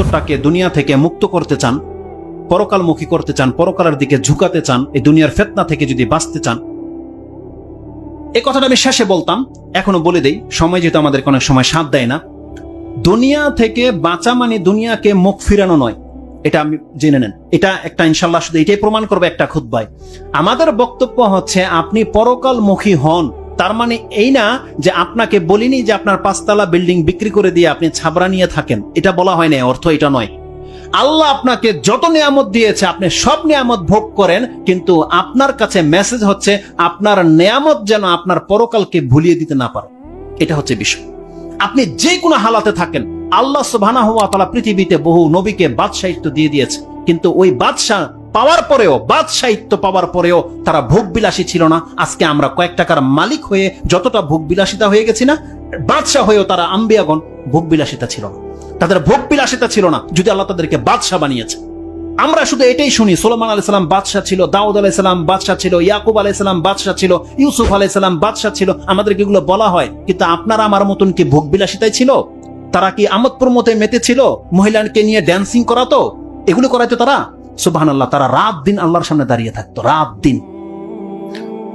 অন্তরটাকে দুনিয়া থেকে মুক্ত করতে চান, পরকালমুখী করতে চান, পরকালের দিকে ঝুঁকাতে চান, এই দুনিয়ার ফেতনা থেকে যদি বাঁচতে চান। এই কথাটা আমি শেষে বলতাম, এখনও বলে দেই, সময় যেহেতু আমাদেরকে অনেক সময় সাথ দেয় না। দুনিয়া থেকে বাঁচা মানে দুনিয়াকে মুখ ফিরানো নয়, এটা আমি জেনে নেন। এটা একটা ইনশাল্লাহ শুধু এটাই প্রমাণ করবে একটা খুদ্বায় আমাদের বক্তব্য হচ্ছে, আপনি পরকালমুখী হন। তার মানে এই না যে আপনাকে বলিনি যে আপনার পাঁচতলা বিল্ডিং বিক্রি করে দিয়ে আপনি ছাবরা নিয়ে থাকেন। এটা বলা হয় না অর্থ এটা নয়। আল্লাহ আপনাকে যত নিয়ামত দিয়েছে, আপনি সব নিয়ামত ভোগ করেন, কিন্তু আপনার কাছে মেসেজ হচ্ছে, আপনার নিয়ামত যেন আপনার পরকালকে ভুলিয়ে দিতে না পারে। এটা হচ্ছে বিষয়। আপনি যে কোনো হালাতে থাকেন, আল্লাহ তালা পৃথিবীতে বহু নবীকে বাদশাহিত্য দিয়ে দিয়েছে, কিন্তু ওই বাদশাহ পাওয়ার পরেও বাদ সাহিত্য পাওয়ার পরেও তারা ভোগ বিলাসী ছিল না। আজকে আমরা কয়েক টাকার মালিক হয়ে যতটা ভোগ বিলাসিতা হয়ে গেছি না, বাদশাহ হয়েও তারা আম্বিয়াগণ ভোগ বিলাসিতা ছিল না। তাদের ভোগ বিলাসিতা ছিল না, যদি আল্লাহ তাদেরকে বাদশাহ বানিয়েছে। আমরা শুধু এটাই শুনি সোলমান আলাইসালাম বাদশাহ ছিল, দাউদ আলাইসালাম বাদশাহ ছিল, ইয়াকুব আলাইসালাম বাদশাহ ছিল, ইউসুফ আলাইসালাম বাদশাহ ছিল। আমাদেরকে এগুলো বলা হয়, কিন্তু আপনারা আমার মতন কি ভোগ বিলাসিতায় ছিল? তারা কি আমোদ প্রমোতে মেতে ছিল? মহিলাকে নিয়ে ড্যান্সিং করাতো? এগুলো করাইতো তারা? সুবাহান আল্লাহ তারা রাত দিন আল্লাহর সামনে দাঁড়িয়ে থাকতো, রাত দিন।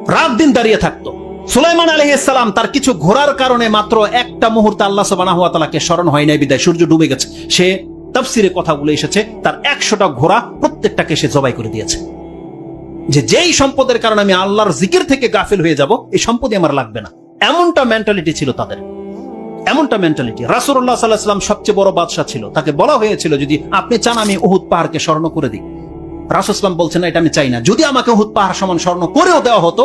রাত দিন দাঁড়িয়ে থাকতো। সুলাইমান আলহিসাম তার কিছু ঘোরার কারণে মাত্র একটা মুহূর্তে আল্লাহ সুবাহ তালাকে স্মরণ হয় নাই, বিদায়। সূর্য ডুবে গেছে। সে তাফসিরে কথাগুলো এসেছে, তার একশোটা ঘোড়া প্রত্যেকটাকে সে জবাই করে দিয়েছে। যে যেই সম্পদের কারণে আমি আল্লাহর জিকির থেকে গাফিল হয়ে যাব, এই সম্পদই আমার লাগবে না। এমনটা মেন্টালিটি ছিল তাদের। এমনটা মেন্টালিটি রাসুল্লাহ সাল্লাহাম সবচেয়ে বড় বাদশাহ ছিল। তাকে বলা হয়েছিল, যদি আপনি চান আমি উহুদ পাহাড়কে স্মরণ করে দিই রাসুসলাম বলছেন, না, এটা আমি চাই না। যদি আমাকে উহুদ পাহাড় সমান স্মরণ করেও দেওয়া হতো,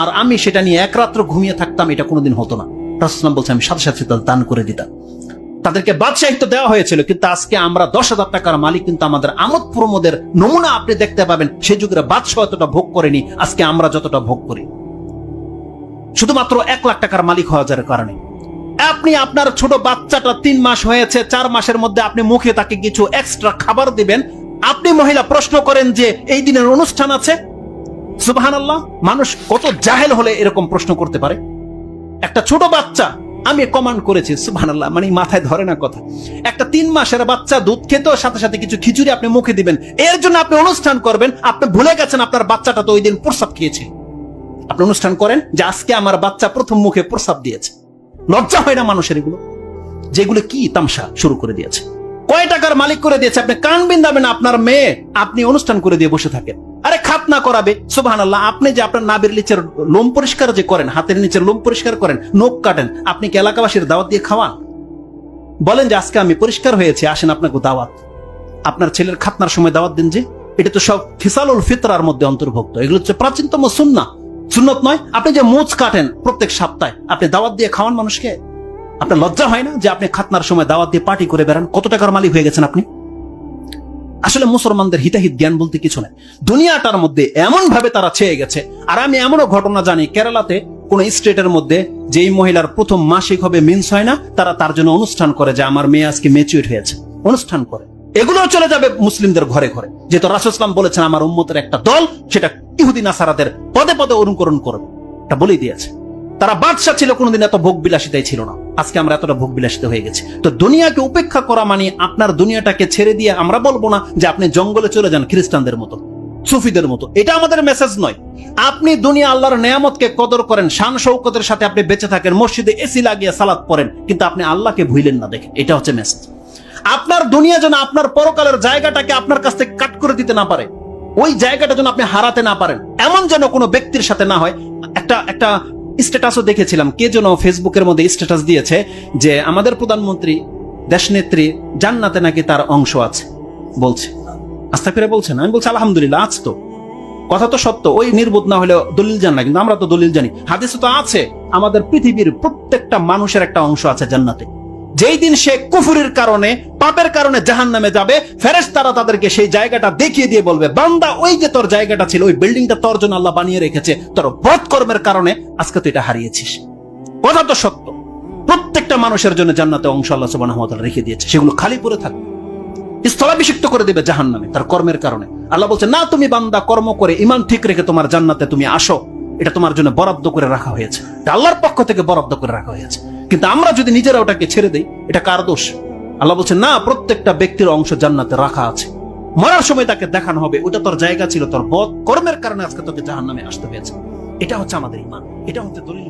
আর আমি সেটা নিয়ে এক রাত্র ঘুমিয়ে থাকতাম, এটা কোনোদিন হতো না। রাসুসলাম বলছে আমি সাথে সাথে তাদের দান করে দিতাম। তাদেরকে বাদশাহিত্য দেওয়া হয়েছিল, কিন্তু আজকে আমরা দশ হাজার টাকার মালিক, কিন্তু আমাদের আমোদ প্রমোদের নমুনা আপনি দেখতে পাবেন সে যুগের বাদশাহ এতটা ভোগ করেনি, আজকে আমরা যতটা ভোগ করি। শুধুমাত্র এক লাখ টাকার মালিক হওয়া যাওয়ার কারণে। আপনি আপনার ছোট বাচ্চাটা তিন মাস হয়েছে, চার মাসের মধ্যে আপনি মুখে তাকে কিছু এক্সট্রা খাবার দিবেন আপনি মহিলা, প্রশ্ন করেন যে এই দিনের অনুষ্ঠান আছে? সুবাহান আল্লাহ মানুষ কত জাহেল হলে এরকম প্রশ্ন করতে পারে? একটা ছোট বাচ্চা, আমি কমান্ড করেছি সুবাহান আল্লাহ মানে মাথায় ধরে না কথা। একটা তিন মাসের বাচ্চা দুধ খেতে, সাথে সাথে কিছু খিচুড়ি আপনি মুখে দিবেন। এর জন্য আপনি অনুষ্ঠান করবেন, আপনি ভুলে গেছেন আপনার বাচ্চাটা তো ওই দিন প্রসাব খেয়েছে। আপনি অনুষ্ঠান করেন যে আজকে আমার বাচ্চা প্রথম মুখে প্রসাব দিয়েছে। লজ্জা হয় না মানুষের এগুলো? যেগুলো কি তামসা শুরু করে দিয়েছে? কয় টাকার মালিক করে দিয়েছে? আপনি কান বিন্দাবেন আপনার মেয়ে আপনি অনুষ্ঠান করে দিয়ে বসে থাকেন। আরে খাত না করাবে। সুবাহান আল্লাহ আপনি যে আপনার নাবের নিচের লোম পরিষ্কার যে করেন, হাতের নিচের লোম পরিষ্কার করেন, নখ কাটেন, আপনি কি এলাকাবাসীর দাওয়াত দিয়ে খাওয়ান? বলেন যে, আজকে আমি পরিষ্কার হয়েছে, আসেন আপনাকে দাওয়াত। আপনার ছেলের খাতনার সময় দাওয়াত দিন যে, এটা তো সব ফিসালুল ফিতরার মধ্যে অন্তর্ভুক্ত। এগুলো হচ্ছে প্রাচীনতম সুন্না সুন্নত নয়, আপনি যে মুচ কাটেন প্রত্যেক সপ্তাহে, আপনি দাওয়াত দিয়ে খাওয়ান মানুষকে? আপনার লজ্জা হয় না যে আপনি খাতনার সময় দাওয়াত দিয়ে পার্টি করে বেড়ান? কত টাকার মালিক হয়ে গেছেন আপনি? আসলে মুসলমানদের হিতাহিত জ্ঞান বলতে কিছু নেই। দুনিয়াটার মধ্যে এমন ভাবে তারা ছেয়ে গেছে। আর আমি এমনও ঘটনা জানি, কেরালাতে কোন স্টেটের মধ্যে যেই মহিলার প্রথম মাসিক হবে মিন্স হয় না, তারা তার জন্য অনুষ্ঠান করে যে আমার মেয়ে আজকে মেচুইট হয়েছে। অনুষ্ঠান করে। এগুলো চলে যাবে মুসলিমদের ঘরে ঘরে। যেহেতু রাসুসলাম বলেছেন, আমার উম্মতের একটা দল, সেটা ইহুদিন আসারাদের পদে পদে অনুকরণ করবে। এটা বলেই দিয়েছে। তারা বাদশাহ ছিল, কোনোদিন এত ভোগ বিলাসিতাই ছিল না। আজকে আমরা এতটা ভোগ বিলাসিত হয়ে গেছি। তো দুনিয়াকে উপেক্ষা করা মানে আপনার দুনিয়াটাকে ছেড়ে দিয়ে আমরা বলব না যে আপনি জঙ্গলে চলে যান খ্রিস্টানদের মতো, সুফিদের মতো। এটা আমাদের মেসেজ নয়। আপনি দুনিয়া আল্লাহর নেয়ামতকে কদর করেন, শান শৌকতের সাথে আপনি বেঁচে থাকেন, মসজিদে এসি লাগিয়ে সালাদ পড়েন, কিন্তু আপনি আল্লাহকে ভুইলেন না দেখেন এটা হচ্ছে মেসেজ আপনার দুনিয়া যেন আপনার পরকালের জায়গাটাকে আপনার কাছ থেকে কাট করে দিতে না পারে, ওই জায়গাটা যেন আপনি হারাতে না পারেন, এমন যেন কোনো ব্যক্তির সাথে না হয়। একটা একটা স্ট্যাটাসও দেখেছিলাম। কে যেন ফেসবুকের মধ্যে স্ট্যাটাস দিয়েছে যে আমাদের প্রধানমন্ত্রী, দেশনেত্রী জান্নাতে নাকি তার অংশ আছে, বলছে। আস্থা করে বলছেন আমি বলছি, আলহামদুলিল্লাহ, আজ তো। কথা তো সত্য, ওই নির্বোধ না হলে দলিল জান না, কিন্তু আমরা তো দলিল জানি। হাদিসে তো আছে, আমাদের পৃথিবীর প্রত্যেকটা মানুষের একটা অংশ আছে জান্নাতে। যেই দিন সে কুফুরির কারণে, পাপের কারণে জাহান নামে যাবে ফেরেস তারা তাদেরকে সেই জায়গাটা দেখিয়ে দিয়ে বলবে, বান্দা, ওই যে তোর জায়গাটা ছিল, ওই বিল্ডিংটা তোর জন্য আল্লাহ বানিয়ে রেখেছে, তোর বধ কর্মের কারণে আজকে তুই এটা হারিয়েছিস। কথা তো সত্য। প্রত্যেকটা মানুষের জন্য জান্নাতে অংশ আল্লাহ সুবাহ রেখে দিয়েছে, সেগুলো খালি পড়ে থাকবে স্থলাভিষিক্ত করে দেবে জাহান নামে তার কর্মের কারণে। আল্লাহ বলছে, না, তুমি বান্দা, কর্ম করে ইমান ঠিক রেখে তোমার জান্নাতে তুমি আসো। এটা তোমার জন্য বরাদ্দ করে রাখা হয়েছে। আল্লাহর পক্ষ থেকে বরাদ্দ করে রাখা হয়েছে। কিন্তু আমরা যদি নিজেরা ওটাকে ছেড়ে দেই, এটা কার দোষ? আল্লাহ বলছে না, প্রত্যেকটা ব্যক্তির অংশ জান্নাতে রাখা আছে। মরার সময় তাকে দেখানো হবে। ওটা তোর জায়গা ছিল, তোর বদ কর্মের কারণে আজকে তোকে জাহান নামে আসতে হয়েছে। এটা হচ্ছে আমাদের ইমান এটা হচ্ছে দলিল